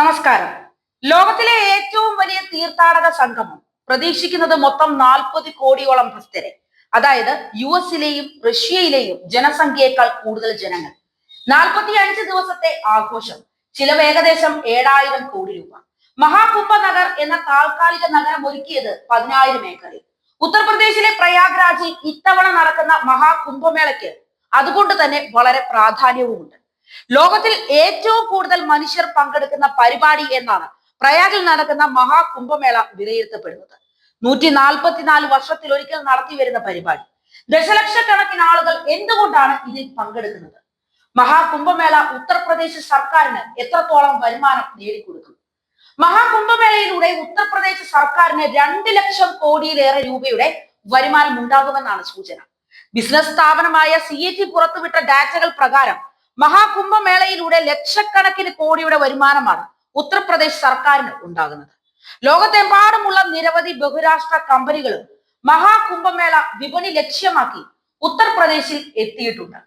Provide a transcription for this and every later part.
നമസ്കാരം. ലോകത്തിലെ ഏറ്റവും വലിയ തീർത്ഥാടക സംഗമം പ്രതീക്ഷിക്കുന്നത് മൊത്തം നാൽപ്പത് കോടിയോളം ഭക്തരെ. അതായത് യു എസിലെയും റഷ്യയിലെയും ജനസംഖ്യയേക്കാൾ കൂടുതൽ ജനങ്ങൾ. നാൽപ്പത്തി അഞ്ച് ദിവസത്തെ ആഘോഷം ചിലവ് ഏകദേശം ഏഴായിരം കോടി രൂപ. മഹാകുംഭ നഗർ എന്ന താൽക്കാലിക നഗരം ഒരുക്കിയത് പതിനായിരം ഏക്കറിൽ. ഉത്തർപ്രദേശിലെ പ്രയാഗ്രാജിൽ ഇത്തവണ നടക്കുന്ന മഹാകുംഭമേളയ്ക്ക് അതുകൊണ്ട് തന്നെ വളരെ പ്രാധാന്യവുമുണ്ട്. ലോകത്തിൽ ഏറ്റവും കൂടുതൽ മനുഷ്യർ പങ്കെടുക്കുന്ന പരിപാടി എന്നാണ് പ്രയാഗിൽ നടക്കുന്ന മഹാകുംഭമേള വിലയിരുത്തപ്പെടുന്നത്. നൂറ്റി നാൽപ്പത്തിനാല് വർഷത്തിൽ ഒരിക്കൽ നടത്തി വരുന്ന പരിപാടി. ദശലക്ഷക്കണക്കിന് ആളുകൾ എന്തുകൊണ്ടാണ് ഇതിൽ പങ്കെടുക്കുന്നത്? മഹാകുംഭമേള ഉത്തർപ്രദേശ് സർക്കാരിന് എത്രത്തോളം വരുമാനം നേടിക്കൊടുക്കും? മഹാകുംഭമേളയിലൂടെ ഉത്തർപ്രദേശ് സർക്കാരിന് രണ്ട് ലക്ഷം കോടിയിലേറെ രൂപയുടെ വരുമാനം ഉണ്ടാകുമെന്നാണ് സൂചന. ബിസിനസ് സ്ഥാപനമായ സി എ ടി പുറത്തുവിട്ട ഡാറ്റകൾ പ്രകാരം മഹാകുംഭമേളയിലൂടെ ലക്ഷക്കണക്കിന് കോടിയുടെ വരുമാനമാണ് ഉത്തർപ്രദേശ് സർക്കാരിന് ഉണ്ടാകുന്നത്. ലോകത്തെമ്പാടുമുള്ള നിരവധി ബഹുരാഷ്ട്ര കമ്പനികളും മഹാകുംഭമേള വിപണി ലക്ഷ്യമാക്കി ഉത്തർപ്രദേശിൽ എത്തിയിട്ടുണ്ട്.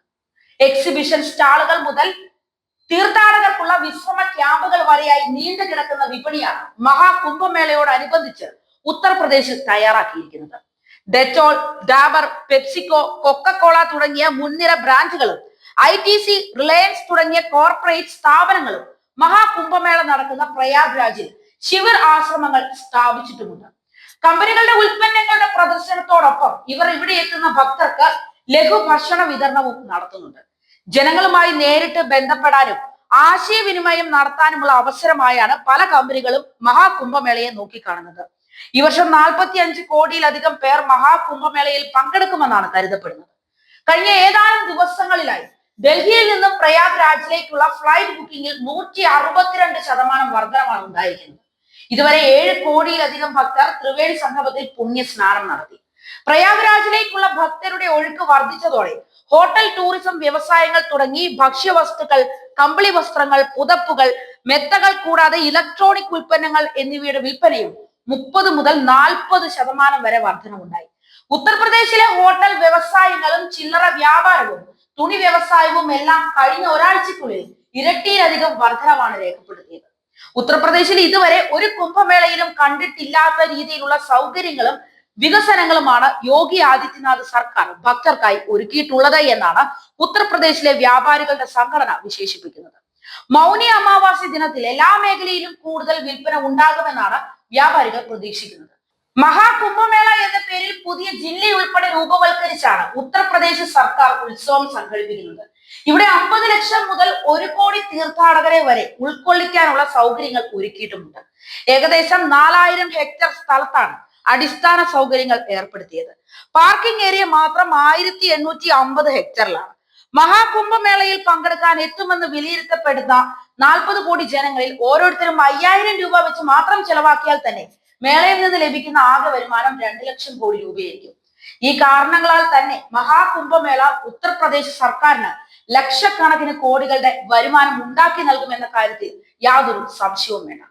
എക്സിബിഷൻ സ്റ്റാളുകൾ മുതൽ തീർത്ഥാടകർക്കുള്ള വിശ്രമ ക്യാമ്പുകൾ വരെയായി നീണ്ടു കിടക്കുന്ന വിപണിയാണ് മഹാകുംഭമേളയോടനുബന്ധിച്ച് ഉത്തർപ്രദേശിൽ തയ്യാറാക്കിയിരിക്കുന്നത്. ഡെറ്റോൾ ഡാബർ പെപ്സിക്കോ കൊക്കക്കോള തുടങ്ങിയ മുൻനിര ബ്രാൻഡുകളും ഐ ടി സി റിലയൻസ് തുടങ്ങിയ കോർപ്പറേറ്റ് സ്ഥാപനങ്ങളും മഹാകുംഭമേള നടക്കുന്ന പ്രയാഗ്രാജിൽ ശിവർ ആശ്രമങ്ങൾ സ്ഥാപിച്ചിട്ടുമുണ്ട്. കമ്പനികളുടെ ഉൽപ്പന്നങ്ങളുടെ പ്രദർശനത്തോടൊപ്പം ഇവർ ഇവിടെ എത്തുന്ന ഭക്തർക്ക് ലഘു ഭക്ഷണ വിതരണവും നടത്തുന്നുണ്ട്. ജനങ്ങളുമായി നേരിട്ട് ബന്ധപ്പെടാനും ആശയവിനിമയം നടത്താനുമുള്ള അവസരമായാണ് പല കമ്പനികളും മഹാകുംഭമേളയെ നോക്കിക്കാണുന്നത്. ഈ വർഷം നാൽപ്പത്തി അഞ്ച് കോടിയിലധികം പേർ മഹാകുംഭമേളയിൽ പങ്കെടുക്കുമെന്നാണ് കരുതപ്പെടുന്നത്. കഴിഞ്ഞ ഏതാനും ദിവസങ്ങളിലായി ഡൽഹിയിൽ നിന്നും പ്രയാഗ്രാജിലേക്കുള്ള ഫ്ലൈറ്റ് ബുക്കിംഗിൽ നൂറ്റി അറുപത്തിരണ്ട് ശതമാനം വർധനമാണ് ഉണ്ടായിരിക്കുന്നത്. ഇതുവരെ ഏഴ് കോടിയിലധികം ഭക്തർ ത്രിവേണി സംഗമത്തിൽ പുണ്യ സ്നാനം നടത്തി പ്രയാഗ്രാജിലേക്കുള്ള ഭക്തരുടെ ഒഴുക്ക് വർദ്ധിച്ചതോടെ ഹോട്ടൽ ടൂറിസം വ്യവസായങ്ങൾ തുടങ്ങി ഭക്ഷ്യവസ്തുക്കൾ കമ്പിളി വസ്ത്രങ്ങൾ പുതപ്പുകൾ മെത്തകൾ കൂടാതെ ഇലക്ട്രോണിക് ഉൽപ്പന്നങ്ങൾ എന്നിവയുടെ വിൽപ്പനയും മുപ്പത് മുതൽ നാൽപ്പത് ശതമാനം വരെ വർധനമുണ്ടായി ഉത്തർപ്രദേശിലെ ഹോട്ടൽ വ്യവസായങ്ങളും ചില്ലറ വ്യാപാരവും തുണി വ്യവസായവും എല്ലാം കഴിഞ്ഞ ഒരാഴ്ചക്കുള്ളിൽ ഇരട്ടിയിലധികം വർധനവാണ് രേഖപ്പെടുത്തിയത്. ഉത്തർപ്രദേശിൽ ഇതുവരെ ഒരു കുംഭമേളയിലും കണ്ടിട്ടില്ലാത്ത രീതിയിലുള്ള സൗകര്യങ്ങളും വികസനങ്ങളുമാണ് യോഗി ആദിത്യനാഥ് സർക്കാർ ഭക്തർക്കായി ഒരുക്കിയിട്ടുള്ളത് എന്നാണ് ഉത്തർപ്രദേശിലെ വ്യാപാരികളുടെ സംഘടന വിശേഷിപ്പിക്കുന്നത്. മൗനി അമാവാസി ദിനത്തിൽ എല്ലാ മേഖലയിലും കൂടുതൽ വിൽപ്പന ഉണ്ടാകുമെന്നാണ് വ്യാപാരികൾ പ്രതീക്ഷിക്കുന്നത്. മഹാകുംഭമേള എന്ന പേരിൽ പുതിയ ജില്ല ഉൾപ്പെടെ രൂപവൽക്കരിച്ചാണ് ഉത്തർപ്രദേശ് സർക്കാർ ഉത്സവം സംഘടിപ്പിക്കുന്നത്. ഇവിടെ അമ്പത് ലക്ഷം മുതൽ ഒരു കോടി തീർത്ഥാടകരെ വരെ ഉൾക്കൊള്ളിക്കാനുള്ള സൗകര്യങ്ങൾ ഒരുക്കിയിട്ടുമുണ്ട്. ഏകദേശം നാലായിരം ഹെക്ടർ സ്ഥലത്താണ് അടിസ്ഥാന സൗകര്യങ്ങൾ ഏർപ്പെടുത്തിയത്. പാർക്കിംഗ് ഏരിയ മാത്രം ആയിരത്തി എണ്ണൂറ്റി അമ്പത് ഹെക്ടറിലാണ്. മഹാകുംഭമേളയിൽ പങ്കെടുക്കാൻ എത്തുമെന്ന് വിലയിരുത്തപ്പെടുന്ന നാൽപ്പത് കോടി ജനങ്ങളിൽ ഓരോരുത്തരും അയ്യായിരം രൂപ വെച്ച് മാത്രം ചെലവാക്കിയാൽ തന്നെ മേളയിൽ നിന്ന് ലഭിക്കുന്ന ആകെ വരുമാനം രണ്ട് ലക്ഷം കോടി രൂപയായിരിക്കും. ഈ കാരണങ്ങളാൽ തന്നെ മഹാകുംഭമേള ഉത്തർപ്രദേശ് സർക്കാരിന് ലക്ഷക്കണക്കിന് കോടികളുടെ വരുമാനം ഉണ്ടാക്കി നൽകുമെന്ന കാര്യത്തിൽ യാതൊരു സംശയവും വേണ്ട.